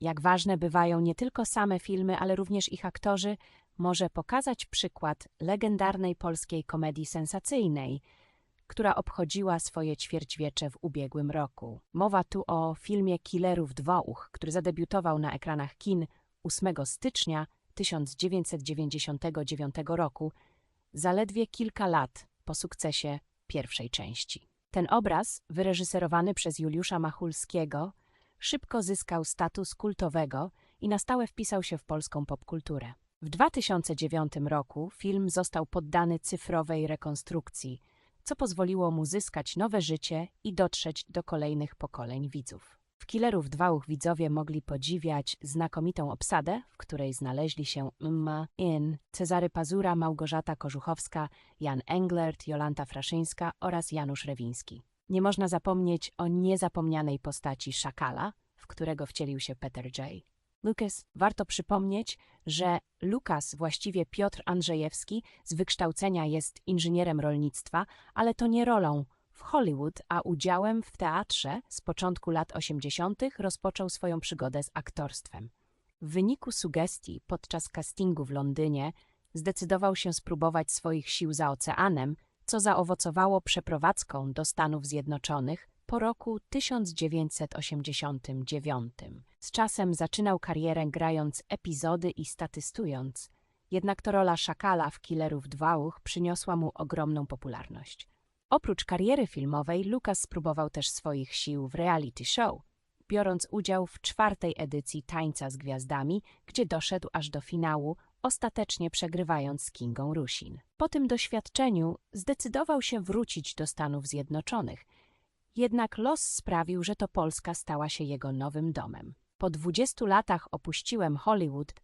Jak ważne bywają nie tylko same filmy, ale również ich aktorzy, może pokazać przykład legendarnej polskiej komedii sensacyjnej, która obchodziła swoje ćwierćwiecze w ubiegłym roku. Mowa tu o filmie Killerów Dwouch, który zadebiutował na ekranach kin 8 stycznia 1999 roku, zaledwie kilka lat po sukcesie pierwszej części. Ten obraz, wyreżyserowany przez Juliusza Machulskiego, szybko zyskał status kultowego i na stałe wpisał się w polską popkulturę. W 2009 roku film został poddany cyfrowej rekonstrukcji, co pozwoliło mu zyskać nowe życie i dotrzeć do kolejnych pokoleń widzów. W Killerów Dwauch widzowie mogli podziwiać znakomitą obsadę, w której znaleźli się Mma In, Cezary Pazura, Małgorzata Kożuchowska, Jan Englert, Jolanta Fraszyńska oraz Janusz Rewiński. Nie można zapomnieć o niezapomnianej postaci Szakala, w którego wcielił się Peter J. Lucas, warto przypomnieć, że Lukas, właściwie Piotr Andrzejewski, z wykształcenia jest inżynierem rolnictwa, ale to nie rolą w Hollywood, a udziałem w teatrze z początku lat 80. rozpoczął swoją przygodę z aktorstwem. W wyniku sugestii podczas castingu w Londynie zdecydował się spróbować swoich sił za oceanem, co zaowocowało przeprowadzką do Stanów Zjednoczonych po roku 1989. Z czasem zaczynał karierę grając epizody i statystując, jednak to rola szakala w Killerów Dwauch przyniosła mu ogromną popularność. Oprócz kariery filmowej, Lucas spróbował też swoich sił w reality show, biorąc udział w czwartej edycji Tańca z Gwiazdami, gdzie doszedł aż do finału, ostatecznie przegrywając z Kingą Rusin. Po tym doświadczeniu zdecydował się wrócić do Stanów Zjednoczonych, jednak los sprawił, że to Polska stała się jego nowym domem. Po 20 latach opuściłem Hollywood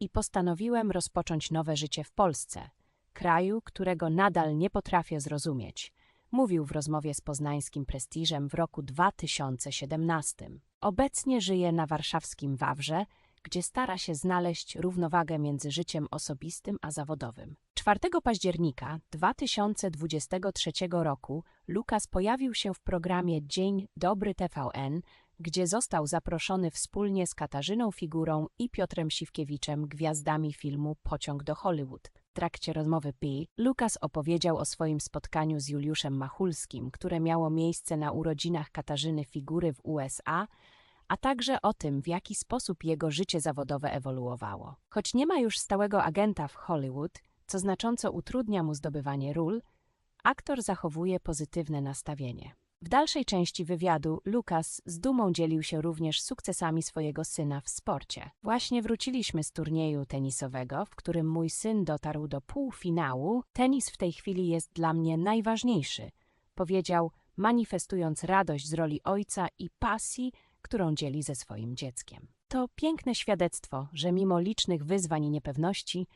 i postanowiłem rozpocząć nowe życie w Polsce, kraju, którego nadal nie potrafię zrozumieć, mówił w rozmowie z poznańskim prestiżem w roku 2017. Obecnie żyje na warszawskim Wawrze, gdzie stara się znaleźć równowagę między życiem osobistym a zawodowym. 4 października 2023 roku Lukas pojawił się w programie Dzień Dobry TVN, gdzie został zaproszony wspólnie z Katarzyną Figurą i Piotrem Siwkiewiczem, gwiazdami filmu Pociąg do Hollywood. W trakcie rozmowy P. Lukas opowiedział o swoim spotkaniu z Juliuszem Machulskim, które miało miejsce na urodzinach Katarzyny Figury w USA, a także o tym, w jaki sposób jego życie zawodowe ewoluowało. Choć nie ma już stałego agenta w Hollywood, co znacząco utrudnia mu zdobywanie ról, aktor zachowuje pozytywne nastawienie. W dalszej części wywiadu Lukas z dumą dzielił się również sukcesami swojego syna w sporcie. Właśnie wróciliśmy z turnieju tenisowego, w którym mój syn dotarł do półfinału. Tenis w tej chwili jest dla mnie najważniejszy, powiedział, manifestując radość z roli ojca i pasji, którą dzieli ze swoim dzieckiem. To piękne świadectwo, że mimo licznych wyzwań i niepewności,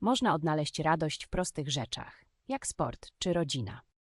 można odnaleźć radość w prostych rzeczach, jak sport czy rodzina.